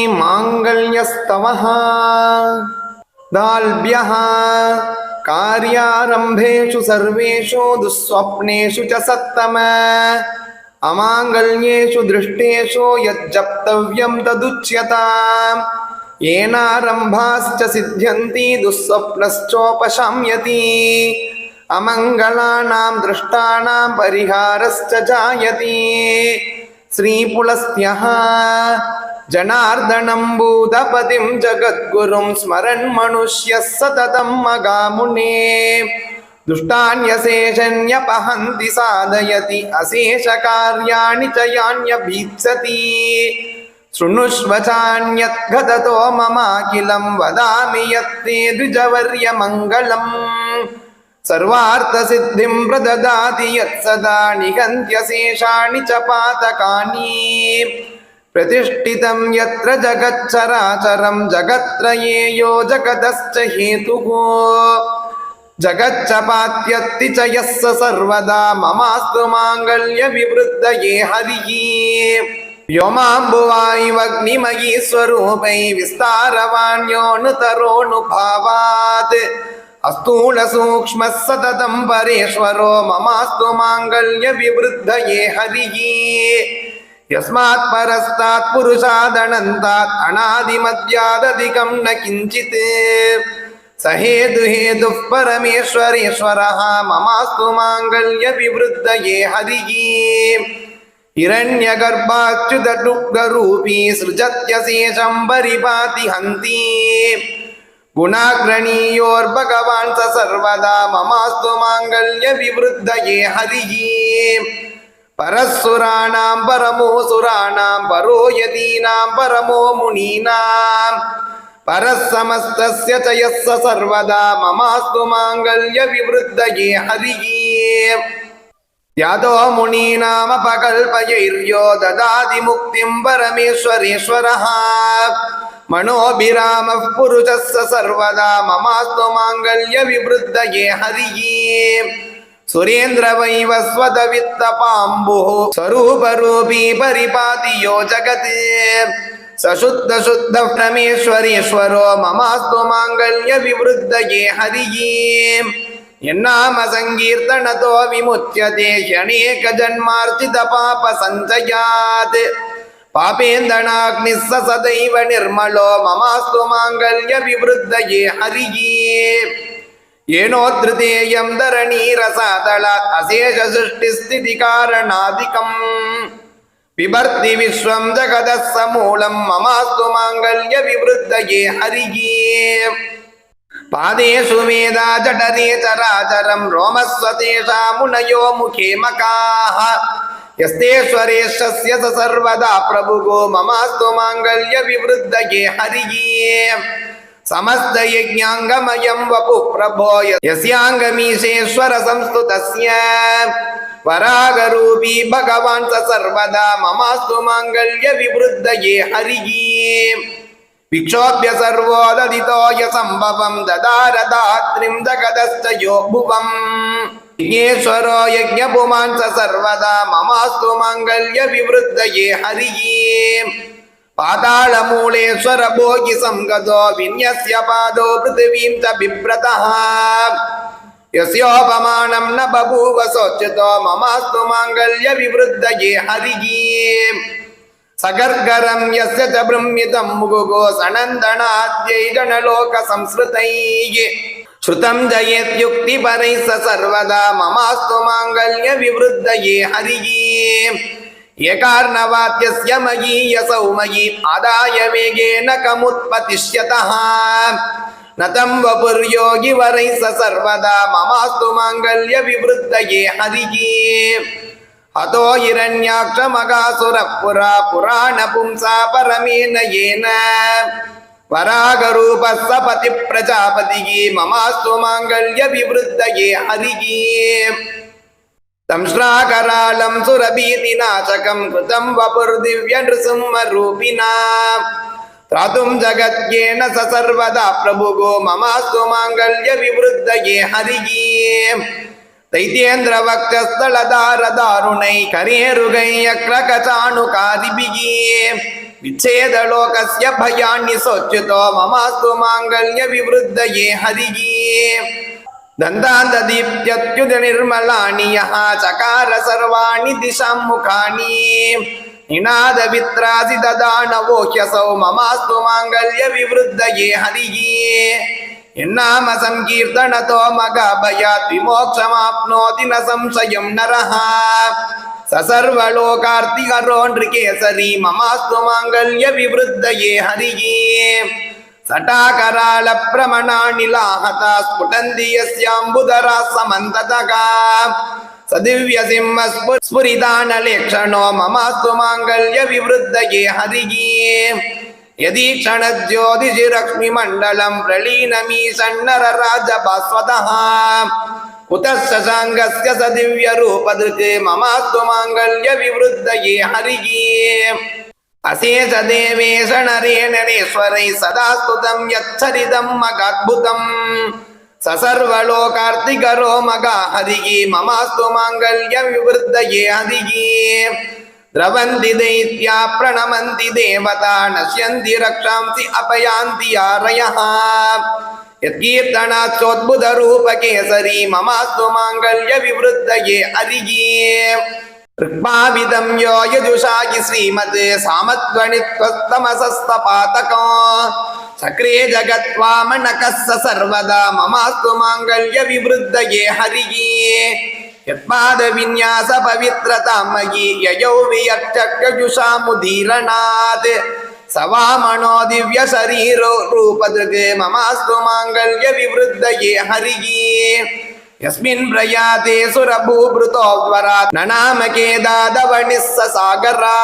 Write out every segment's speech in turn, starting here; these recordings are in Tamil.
श्रीमाङ्गल्यस्तवः दाल्भ्यः कार्यारम्भेषु सर्वेषु दुःस्वप्नेषु च सत्तम अमाङ्गल्येषु दृष्टेषु यज्जप्तव्यं तदुच्यताम् येनारम्भाश्च सिद्ध्यन्ति दुःस्वप्नश्चोपशाम्यति अमङ्गलानां दृष्टानां परिहारश्च जायति श्रीपुलस्त्यः जनार्दनं भूतपतिं जगद्गुरुं स्मरन् मनुष्यः सततं मगामुने दुष्टान्यशेषन्यपहन्ति साधयति अशेषकार्याणि च यान्यभीप्सति शृणुष्व चान्यद्गततो ममाखिलं वदामि यत्ते द्विजवर्यमङ्गलम् सर्वार्थसिद्धिं प्रददाति यत्सदा निगन्त्यशेषाणि च पातकानि प्रतिष्ठितं यत्र जगच्चराचरं जगत्त्रये यो जगतश्च हेतुः जगच्च पात्यत्ति च यः स सर्वदा ममास्तु माङ्गल्यविवृद्धये हरिः व्योमाम्बुवायुवग्निमयी स्वरूपै विस्तारवाण्योऽनुतरोऽनुभावात् अस्थूलसूक्ष्मः सततं परेश्वरो ममास्तु माङ्गल्यविवृद्धये हरिः यस्मात् परस्तात् पुरुषादनन्तात् अनादिमद्यादधिकं न किञ्चित् स हेतुहेतुः परमेश्वरेश्वरः ममास्तु माङ्गल्यविवृद्धये हरिः हिरण्यगर्भाच्युतडुग्गरूपी सृजत्यशेषं परिपाति हन्ति गुणाग्रणीयोर्भगवान् स सर्वदा ममास्तु माङ्गल्यविवृद्धये हरिः பரசுராணாம் பரமோ சுராணாம் பரோ யதீனாம் பரமோ முனீனாம். பரசமஸ்தஸ்ய ஜயஸ்ஸ சர்வதா மமாஸ்து மாங்கல்ய விவருத்தயே ஹரியே யாதோ முனீனாம பகல்பயைர்யோ ததாதி முக்திம் பரமேஸ்வரேஸ்வரः மனோபிராம புருஷஸ்ஸ சர்வதா மமாஸ்து மாங்கல்ய விவருத்தயே ஹரியே सुरेन्द्रवैवस्वतवित्तपाम्बुः स्वरूपरूपी परिपाति यो जगत् सशुद्धशुद्धः परमेश्वरेश्वरो ममास्तु माङ्गल्यविवृद्धये हरिः यन्नाम सङ्कीर्तनतो विमुच्यते ह्यनेकजन्मार्जितपापसञ्चयात् पापेन्दनाग्निः स सदैव निर्मलो ममास्तु माङ्गल्यविवृद्धये हरिः ಏನೋ ತೃತೀಯಂ ಧರಣೀರಸಾದಳಾತ್ ಅಶೇಷ ಸೃಷ್ಟಿಸ್ಥಿತಿ ಕಾರಣಾಧಿಕಂ ವಿಭರ್ತಿ ವಿಶ್ವಂ ಜಗದಃ ಸಮೂಲಂ ಮಮಾಸ್ತು ಮಾಂಗಲ್ಯ ವಿವೃದ್ಧಯೇ ಹರಿಯೇ ಪಾದೇಶು ವೇದಾ ಜಠರೇ ಚರಾಚರಂ ರೋಮಸ್ವತೇಷ ಮುನಯೋ ಮುಖೇ ಮಕಾಹ ಯಸ್ತೇಶ್ವರೇಶಸ್ಯ ಸರ್ವದಾ ಪ್ರಭುಗೋ ಮಮಾಸ್ತು ಮಾಂಗಲ್ಯ ವಿವೃದ್ಧಯೇ ಹರಿಯೇ समस्तयज्ञाङ्गमयं वपुः प्रभो यस्याङ्गमीशेश्वर संस्तुतस्य वरागरूपी भगवान् स सर्वदा ममास्तु माङ्गल्यविवृद्धये हरिः विक्षोभ्य सर्वोददितो यसम्भवं ददार दात्रिं जगदश्च यो भुवम् यज्ञेश्वरो यज्ञपुमान् स सर्वदा ममास्तु माङ्गल्यविवृद्धये हरिः पातालमूलेश्वर भोगि संगतो विन्यस्य पादो पृथिवीं च बिभ्रतः यस्योपमानं न बभूव सोच्युतो ममास्तु माङ्गल्यविवृद्धये हरिः सगर्गरं यस्य च ब्रह्मितं मुगुगो सनन्दनाद्यै गणलोकसंस्कृतैः श्रुतं जयेत्युक्तिपरैः स सर्वदा ममास्तु माङ्गल्यविवृद्धये हरिः एकार्णवाद्यस्य मयीयसौ मयि आदाय वेगेन कमुत्पतिष्यतः न तं वपुर्योगिवरैः स सर्वदा ममास्तु माङ्गल्यविवृद्धये हरिः हतो हिरण्याक्षमगासुरः पुरा पुराणपुंसा परमेन येन वरागरूपः स पतिप्रजापतिः ममास्तु माङ्गल्यविवृद्धये हरिः संश्राकरालं सुरभीतिनाशकं कृतं वपुर्दिव्यनृसिंहरूपिणा त्रातुं जगत्येन स सर्वदा प्रभुगो ममास्तु माङ्गल्यविवृद्धये हरिः दैत्येन्द्रवक्षस्थलदारदारुणै करेरुगैयक्रकचाणुकादिभिः विच्छेदलोकस्य भयान्नि सोच्युतो ममास्तु माङ्गल्यविवृद्धये हरिः दन्तान्तदीप्त्यत्युदनिर्मलानि यः चकार सर्वाणि दिशां मुखानि निनादवित्रासि ददानवोह्यसौ ममास्तु माङ्गल्यविवृद्धये हरिः यन्नाम सङ्कीर्तनतो मगाभयात् विमोक्षमाप्नोति न संशयं नरः स सर्वलोकार्तिहरो नृकेसरी ममास्तु माङ्गल्यविवृद्धये సటాకరాల ప్రమణానిలాహత స్ఫుటందియస్యాంబుధరా సమంతతగా సదివ్య సింహ స్ఫురిదానలేక్షణో మమాస్తు మాంగళ్య వివృద్ధయే హరియే యదీక్షణ జ్యోతిషిరక్ష్మి మండలం ప్రళీనమీషన్నర రాజ భాస్వత ఉత శశాంగస్య సదివ్య రూపదృక్ మమాస్తు మాంగళ్య వివృద్ధయే హరియే அசேஷ தேவேஷ நரேணரேஸ்வரை சதாஸ்துதம் யச்சரிதம் மகாத்புதம் சசர்வலோ கார்த்திகரோ மகா அதிகி மமாஸ்து மாங்கல்ய விவருத்தயே அதிகி திரவந்தி தைத்யா பிரணமந்தி தேவதா நஷ்யந்தி ரக்ஷாம்சி அபயாந்தி யாரயா யத்கீர்த்தனாச்சோத்புத ரூபகேசரி மமாஸ்து மாங்கல்ய விவருத்தயே அரியே ಋಕ್ಮಾಭಿದಂ ಯೋ ಯಜುಷಾಗಿ ಶ್ರೀಮತ್ ಸಾಮತ್ವಣಿ ತ್ವಸ್ತಮಸಸ್ತ ಪಾತಕ ಸಕ್ರಿಯ ಜಗತ್ವಾಮಣಕಸ್ಸ ಸರ್ವದಾ ಮಮಾಸ್ತು ಮಾಂಗಲ್ಯ ವಿವೃದ್ಧಯೇ ಹರಿಯೇ ಯತ್ಪಾದ ವಿನ್ಯಾಸ ಪವಿತ್ರತಾಮಯಿ ಯಯೌ ವಿಯಕ್ಷಜುಷಾ ಮುದೀರಣಾತ್ ಸವಾಮಣೋ ದಿವ್ಯ ಶರೀರೋ ರೂಪದೃಗ್ ಮಮಾಸ್ತು ಮಾಂಗಲ್ಯ ವಿವೃದ್ಧಯೇ ಹರಿಯೇ यस्मिन् प्रयाते सुरभूभृतो वरात् ननामकेदादवणिः स सागरा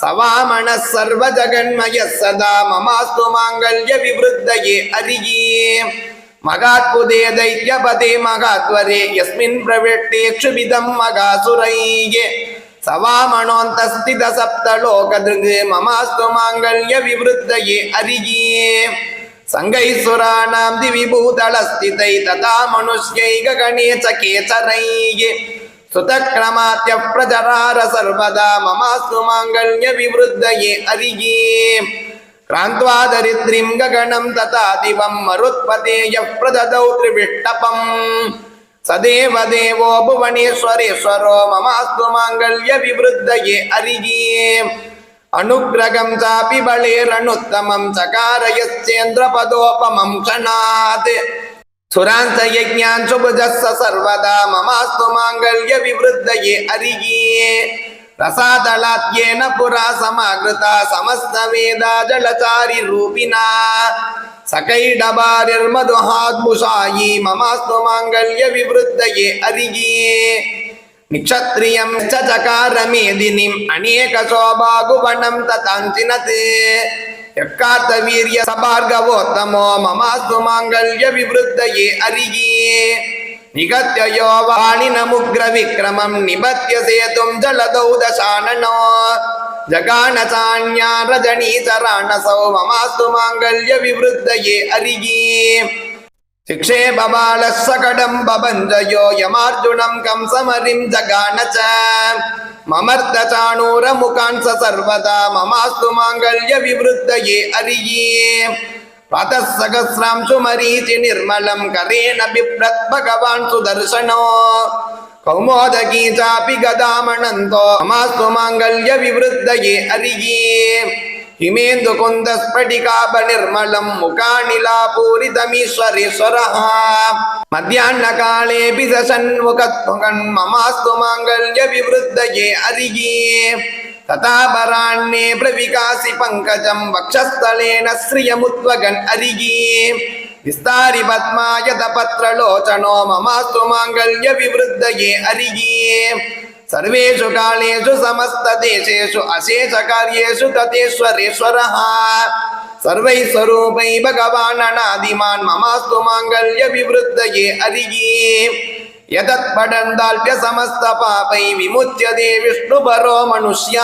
स वामनः सर्वजगन्मयः सदा ममास्तु माङ्गल्यविवृद्धये हरिः मगात्पुदे दैत्यपदे मगात्वरे यस्मिन् प्रवृत्ते क्षुभिदं मगासुरैः स वामणोऽन्तस्थितसप्तलोकदृग् ममास्तु माङ्गल्यविवृद्धये हरिः सङ्गैसुराणां दिवि भूतलस्थितै तथा मनुष्यै गगणे च केचरैः सुतक्रमात्यः प्रचरार सर्वदा ममास्तु माङ्गल्यविवृद्धये हरिः क्रान्त्वा दरिद्रीं गगनं तथा दिवं मरुत्पते यः प्रददौ त्रिविष्टपम् स देवदेवो भुवनेश्वरेश्वरो ममास्तु माङ्गल्यविवृद्धये அனுகிரகம் சாபி பலேரணுத்தமம் சகாரயச்சேந்திரபதோபமம் க்ஷணாத் சுராந்தயஜான் சுபுஜஸ்ஸ சர்வதா மமாஸ்து மாங்கல்ய விவருத்தயே அரியே ரசாதலாத்யேன புரா சமாகிருதா சமஸ்த வேதா ஜலச்சாரி ரூபிணா சகைடபாரிர்மதுஹாத்புஷாயி மமாஸ்து மாங்கல்ய விவருத்தயே அரியே நிக்ஷத்ரியம் சகாரமேதினிம் அநேக சோபாகுவனம் ததாஞ்சினது எக்கார்த்த வீரிய சபார்கவோத்தமோ மமாஸ்து மாங்கல்ய விவருத்தையே அருகியே நிகத்தியோ வாணினமுக்ர விக்ரமம் நிபத்திய சேதும் ஜலதௌ தசானனோ ஜகான சாண்யா ரஜனீசராணசௌ மமாஸ்து மாங்கல்ய விவருத்தையே அருகியே शिक्षे बबालः सकटं बभञ्जयो यमार्जुनं कंसमरिं जगान च ममर्दचाणूरमुखान् स सर्वदा ममास्तु माङ्गल्यविवृद्धये हरिः प्रातः सहस्रांशु मरीचि निर्मलं करेण बिभ्रत् भगवान् सुदर्शनो कौमोदकी चापि गदामणन्तो ಹಿಮೇಂದು ಕುಂದ ಸ್ಫಟಿಕಾಭ ನಿರ್ಮಲಂ ಮುಖಾನಿಲಾ ಪೂರಿತಮೀಶ್ವರೇಶ್ವರ ಮಧ್ಯಾಹ್ನ ಕಾಲೇ ಬಿಸ ಷಣ್ಮುಖ ಮಮಾಸ್ತು ಮಾಂಗಲ್ಯ ವಿವೃದ್ಧಯೇ ಅರಿಗೇ ತಥಾಭರಾಣ್ಯೇ ಪ್ರವಿಕಾಸಿ ಪಂಕಜಂ ವಕ್ಷಸ್ಥಳೇನ ಶ್ರಿಯಮುತ್ವಗನ್ ಅರಿಗೇ ವಿಸ್ತಾರಿ ಪದ್ಮಾಯತ ಪತ್ರಲೋಚನೋ ಮಮಾಸ್ತು ಮಾಂಗಲ್ಯ ವಿವೃದ್ಧಯೇ ಅರಿಗೇ సర్వేషు కాళేషు సమస్త దేశేషు అశేష కార్యేషు తతేశ్వరేశ్వర సర్వై స్వరూపై భగవాన్ అనాదిమాన్ మమాస్తు మాంగళ్య వివృద్ధయే అరిగే యదత్ పడందాల్ప్య సమస్త పాపై విముచ్యతే విష్ణు పరో మనుష్య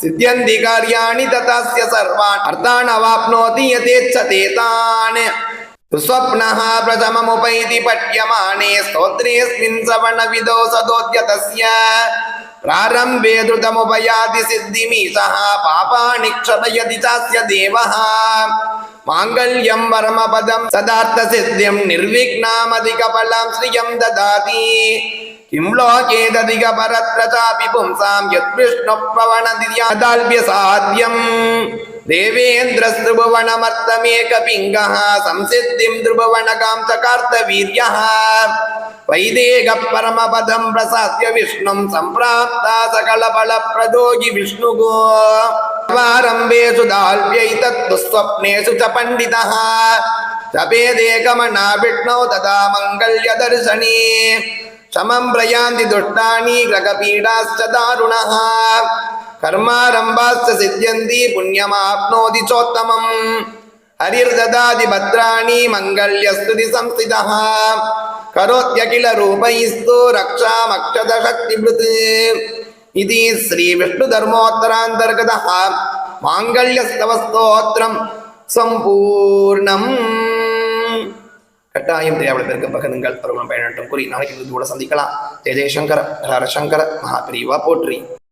సిద్ధ్యంతి కార్యాణి తతస్య సర్వాన్ అర్థాన్ అవాప్నోతి యథేచ్ఛతే తాన్ सुस्वप्नः प्रथममुपैति पठ्यमाने स्तोत्रेऽस्मिन् श्रवणविदो सदोद्यतस्य प्रारम्भे द्रुतमुपयाति सिद्धिमीशः पापानि क्षपयति चास्य देवः माङ्गल्यं परमपदं सदार्थसिद्धिं निर्विघ्नामधिकफलं श्रियं ददाति किं लोके दधिकपरत्र चापि पुंसां यद्विष्णुप्रवणदियादाल्भ्यसाध्यम् देवेन्द्रस्त्रिभुवनमर्तमेकपिङ्गः संसिद्धिं त्रिभुवनगां चकार्तवीर्यः वैदेहः परमपदं प्रसाद्य विष्णुं सम्प्राप्ता सकलफलप्रदोगि विष्णुगो प्रारम्भेषु दाल्व्यैतत्तुस्वप्नेषु च पण्डितः जपेदेकमना विष्णौ तदा मङ्गल्यदर्शने समं प्रयान्ति दुष्टानि ग्रहपीडाश्च दारुणः கர்மாரம்பாஸ்த சித்தியந்தி புண்ணியமாப்னோதி சோத்தமம் ஹரிர்ததாதி பத்ராணி மங்கல்யஸ்துதி சம்ஸ்திதா கரோத்யகில ரூபைஸ்து ரக்ஷாமக்ஷத சக்திபிருத் இது ஸ்ரீ விஷ்ணு தர்மோத்தராந்தர்கத மாங்கல்யஸ்தவஸ்தோத்திரம் சம்பூர்ணம் கட்டாயம் திரையாவளத்திற்கு பகதுங்கள் அவர்களும் பயனட்டும் கூறி நாளைக்கு கூட சந்திக்கலாம். ஜெய ஜெயசங்கர ஹரசங்கர மகாபிரிவா போற்றி.